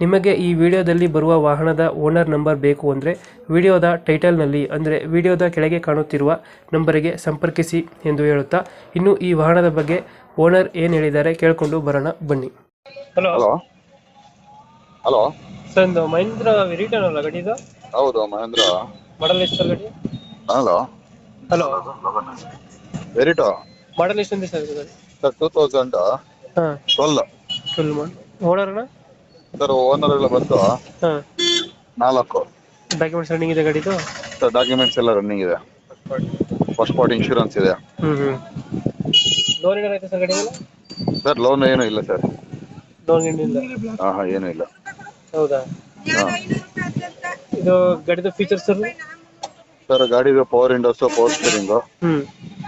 ನಿಮಗೆ ಈ ವಿಡಿಯೋದಲ್ಲಿ ಬರುವ ವಾಹನದ ಓನರ್ ನಂಬರ್ ಬೇಕು ಅಂದರೆ ವಿಡಿಯೋದ ಟೈಟಲ್ನಲ್ಲಿ ಅಂದರೆ ವಿಡಿಯೋದ ಕೆಳಗೆ ಕಾಣುತ್ತಿರುವ ನಂಬರಿಗೆ ಸಂಪರ್ಕಿಸಿ ಎಂದು ಹೇಳುತ್ತಾ ಇನ್ನು ಈ ವಾಹನದ ಬಗ್ಗೆ ಓನರ್ ಏನು ಹೇಳಿದ್ದಾರೆ ಕೇಳಿಕೊಂಡು ಬರೋಣ ಬನ್ನಿ. ಹಲೋ. ಹಲೋ. ಹಲೋ. ಸರ್ ಒಂದು ಮಹೇಂದ್ರ ರಿಟರ್ನ್ ಅಲ್ಲ ಗಡಿ ಇದು? ಹೌದು ಮಹೇಂದ್ರ. ಮಾಡಲ್ ಎಷ್ಟು ಸರ್ ಗಾಡಿ? ಹಲೋ. ಹಲೋ. ವೆರಿಟೋ ಮಾಡಲ್ ಎಷ್ಟು ಸರ್ ಗಾಡಿ? ಸರ್ ಟೂ ತೌಸಂಡ್ ಹಾಂ. ಟ್ವೆಲ್ ಫುಲ್ ಮಾಡಿ ಓನರ್ನ ಸರ್ ಓನರ್ ಎಲ್ಲ ಬಂದು ಹಾಂ. ನಾಲ್ಕು. ಡಾಕ್ಯುಮೆಂಟ್ಸ್ ರನ್ನಿಂಗ್ ಇದೆ ಗಾಡಿದು? ಸರ್ ಡಾಕ್ಯುಮೆಂಟ್ಸ್ ಎಲ್ಲ ರನ್ನಿಂಗ್ ಇದೆ. ಫಸ್ಟ್ ಪಾರ್ಟಿ ಇನ್ಶೂರೆನ್ಸ್ ಇದೆ. ಹ್ಞೂ ಹ್ಞೂ ಲೋನ್ ಐತೆ ಸರ್ ಗಾಡಿ ಸರ್ ಲೋನ್ ಏನೂ ಇಲ್ಲ ಸರ್ ಲೋನ್ ಏನಿಲ್ಲ ಹಾಂ ಹಾಂ ಏನೂ ಇಲ್ಲ. ಹೌದಾ? ಹಾಂ. ಇದು ಗಾಡಿದು ಫೀಚರ್ಸ್ ಸರ್ ಸರ್ ಗಾಡಿದು ಪವರ್ ವಿಂಡೋಸ್ ಪವರ್ ಸ್ಟೀರಿಂಗು ಹ್ಞೂ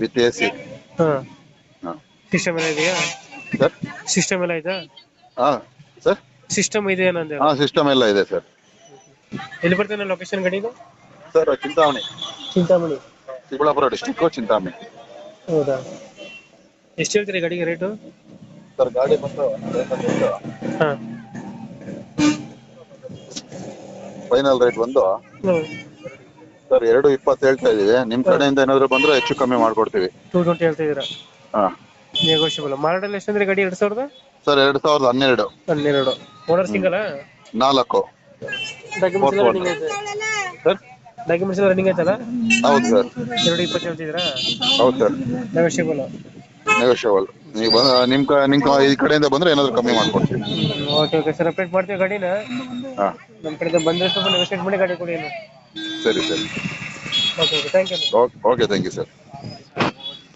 ವಿತ್ ಎ ಸಿ ಹಾಂ. ಹಾಂ. ಸಿಸ್ಟಮ್ ಎಲ್ಲ ಇದೆಯಾ? ಸರ್ ಸಿಸ್ಟಮ್ ಎಲ್ಲ ಆಯ್ತಾ? ಹಾಂ. ಸರ್ ಸಿಸ್ಟಮ್ ಇದೆ ಏನಂದ್ರೆ ಹಾ ಸಿಸ್ಟಮ್ ಎಲ್ಲ ಇದೆ ಸರ್. ಎಲ್ಲಿ ಬರ್ತೇನೆ ಲೊಕೇಶನ್ ಗಡಿಗೆ? ಸರ್ ಚಿಂತಾಮಣಿ. ಚಿಂತಾಮಣಿ. ಚಿಕ್ಕಬಳ್ಳಾಪುರ ಡಿಸ್ಟ್ರಿಕ್ಟ್ ಚಿಂತಾಮಣಿ. ಹೌದಾ? ಎಷ್ಟು ಹೇಳ್ತೀರಿ ಗಡಿಗೆ ರೇಟು ಸರ್ ಗಾಡಿ ಬಂದು ಹಾ. ಫೈನಲ್ ರೇಟ್ ಬಂದು. ಸರ್ ಎರಡು ಇಪ್ಪತ್ತು ಹೇಳ್ತಾ ಇದೀವಿ ನಿಮ್ ಕಡೆಯಿಂದ ಏನಾದ್ರು ಬಂದ್ರೆ ಹೆಚ್ಚು ಕಮ್ಮಿ ಮಾಡ್ಕೊಡ್ತೀವಿ. ಟೂ ಟ್ವೆಂಟಿ ಹೇಳ್ತಾ ಇದ್ದೀರಾ? ಹಾ. ನೆಗೋಷಿಯಬಲ್ ಮಾಡಲ್ ಎಷ್ಟಂದ್ರೆ ಗಾಡಿ ಎರಡು ಸಾವಿರದ? ಸರ್ ಎರಡ್ ಸಾವಿರದ ಹನ್ನೆರಡು. ಹನ್ನೆರಡು. ಓನರ್ ಸಿಂಗಲ್ ನಾಲ್ಕು. ಡಾಕ್ಯುಮೆಂಟ್ಸ್ ಎಲ್ಲ ರನ್ನಿಂಗ್ ಐತೆ ಸರ್ ಡಾಕ್ಯುಮೆಂಟ್ಸ್ ಎಲ್ಲ ರನ್ನಿಂಗ್ ಐತಲ್ಲ ಹೌದು ಸರ್ ಎರಡು ಇಪ್ಪತ್ತು ಹೇಳ್ತಿದ್ದೀರಾ ಹೌದು ಸರ್ ನೆಗೋಷಿಯಬಲ್ ನೆಗೋಷಿಯಬಲ್ ನೀವು ಬಂದ ನಿಮ್ ಕ ಈ ಕಡೆಯಿಂದ ಬಂದ್ರೆ ಏನಾದ್ರು ಕಮ್ಮಿ ಮಾಡ್ಕೊಡ್ತೀವಿ. ಓಕೆ ಓಕೆ ಸರ್ ಅಪ್ಡೇಟ್ ಮಾಡ್ತೀವಿ ಗಾಡಿನ. ಹಾಂ. ನಮ್ಮ ಕಡೆಯಿಂದ ಬಂದರೆ ಸ್ವಲ್ಪ ನೆಗೋಷಿಯೇಟ್ ಮಾಡಿ ಗಾಡಿ ಕೊಡಿ ಸರಿ ಸರಿ. Okay okay thank you okay thank you sir